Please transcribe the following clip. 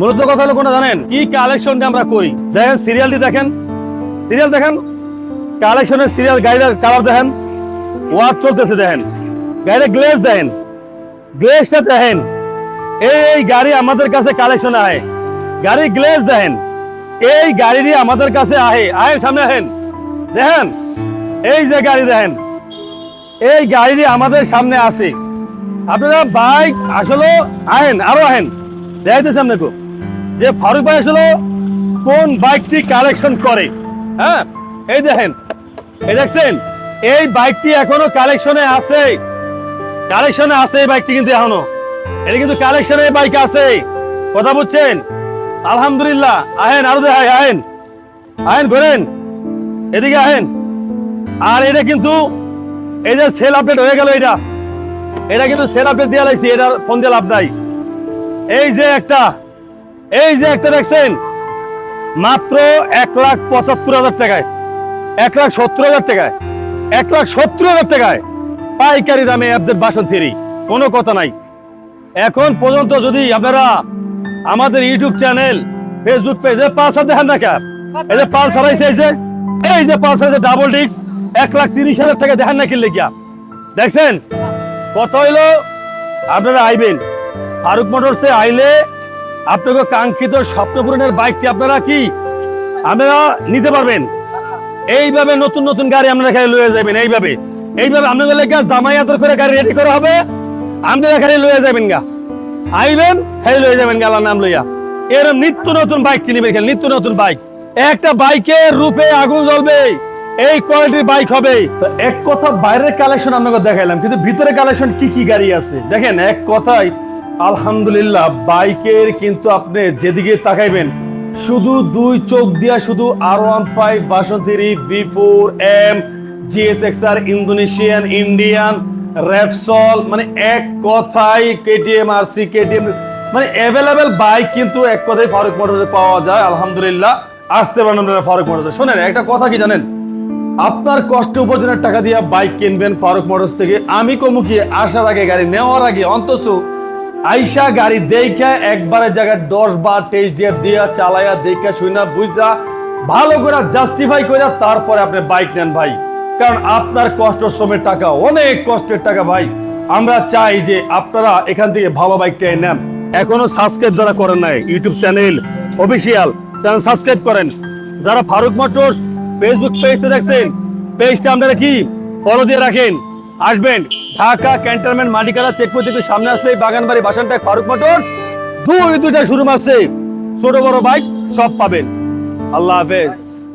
মূলত কথা হলো কোনটা জানেন? কি কালেকশনটা আমরা করি? দেখেন সিরিয়ালটি দেখেন। সিরিয়াল দেখেন? কালেকশনের সিরিয়াল গাড়িটার কালার দেখেন। ওয়াচ চলতেছে দেখেন। গাড়ির গ্লেজ দেখেন। গ্লেজটা দেখেন। এই এই গাড়ি আমাদের কাছে কালেকশন আহে। গাড়ির গ্লেজ দেখেন। এই গাড়িটি আমাদের কাছে আহে। আহেন সামনে আহেন দেখেন? এই যে গাড়ি দেখেন। এই গাড়িটি আমাদের সামনে আছে। আপনারা বাইক আসলে আহেন আরও আহেন। দেখাইতেছি আপনাকে। যে ফারুক ভাই আসলে কোন বাইকটি কালেকশন করে? হ্যাঁ এই দেখেন। এই দেখছেন? এই বাইকটি এখনও কালেকশনে আছে। কালেকশনে আছে এই বাইকটি কিন্তু এখনও। এটা কিন্তু কালেকশনে বাইক আছে। কথা বুঝছেন? আলহামদুলিল্লাহ। আহেন, আরও দেখাই আহেন আহেন। ঘোরেন। এদিকে আহেন। আর এটা কিন্তু এই যে সেল আপডেট হয়ে গেল এটা। এটা কিন্তু সেল আপডেট দিয়ে লাইছি এটা ফোন দিয়ে লাভ নাই। এই যে একটা এই যে একটা দেখছেন, মাত্র এক লাখ পঁচাত্তর হাজার টাকায়, এক লাখ সত্তর হাজার টাকায়, এক লাখ সত্তর হাজার টাকায় পাইকারি দামে অ্যাপদের বাসন থেরি কোনো কথা নাই। এখন পর্যন্ত যদি আপনারা আমাদের ইউটিউব চ্যানেল ফেসবুক পেজে পালসার দেখেন না কেন? এই যে পালসার আইসে যে, এই যে পালসার যে ডাবল ডিস্ক এক লাখ তিরিশ হাজার টাকা দেখেন না কিনলে কিয়া দেখছেন? কত হইল? আপনারা আইবেন। ফারুক মোটরসে আইলে আপনাকে কাঙ্ক্ষিত স্বপ্ন পূরণের বাইকটি আপনারা কি? আপনারা নিতে পারবেন। এইভাবে নতুন নতুন গাড়ি আপনারা খালি লয়ে যাবেন, এইভাবে। এইভাবে আপনাদের লেগে জামায়াতের করে গাড়ি রেডি করা হবে। আপনারা খালি লয়ে যাবেন গা। আইবেন, খালি লয়ে যাবেন গা নাম লইয়া। এরকম নিত্য নতুন বাইক কিনবেন খালি, নিত্য নতুন বাইক। একটা বাইকের রূপে আগুন জ্বলবে, এই কোয়ালিটির বাইক হবে। তো এক কথা বাইরের কালেকশন আপনাকে দেখাইলাম, কিন্তু ভিতরে কালেকশন কি কি গাড়ি আছে? দেখেন, এক কথায় আলহামদুলিল্লাহ, বাইকের কিন্তু আপনি যেদিকে তাকাইবেন, শুধু দুই চোখ দিয়া শুধু আর one five বাসন্তিরি B four M GSX R Indonesian Indian Repsol মানে এক কথায় কেটিএম আর সি কেটিএম মানে অ্যাভেলেবেল বাইক কিন্তু এক কথায় ফারুক মোটরসে পাওয়া যায়, আলহামদুলিল্লাহ। আসতে পারেন আপনারা ফারুক মোটরসে শোনেন, একটা কথা কি জানেন? আপনার কষ্ট উপার্জনের টাকা দিয়ে বাইক কিনবেন ফারুক মোটরস থেকে, আমি কমু কি, আসার আগে, গাড়ি নেওয়ার আগে, অন্তত আইসা গাড়ি দেখা একবারে জায়গায় দশ বার টেস্ট দিয়ে দিয়া চালায়া দেখা শুনা বুঝা ভালো করে জাস্টিফাই করে তারপরে আপনি বাইক নেন ভাই। কারণ আপনার কষ্ট শ্রমের টাকা, অনেক কষ্টের টাকা ভাই। আমরা চাই যে আপনারা এখান থেকে ভালো বাইকটা নেন। এখনও সাবস্ক্রাইব যারা করেন নাই YouTube channel official channel subscribe করেন। যারা ফারুক মোটরস ফেসবুক পেজতে দেখছেন পেজটা আপনারা কি? ফলো দিয়ে রাখেন। আসবেন। ঢাকা ক্যান্টনমেন্ট মাটিকালা চেকপোস্ট থেকে সামনে আসলে বাগানবাড়ি বাসানটা ফারুক মোটর। দুই, দুইটা শুরু মাসে ছোট বড় বাইক, সব পাবেন। আল্লাহ হাফেজ।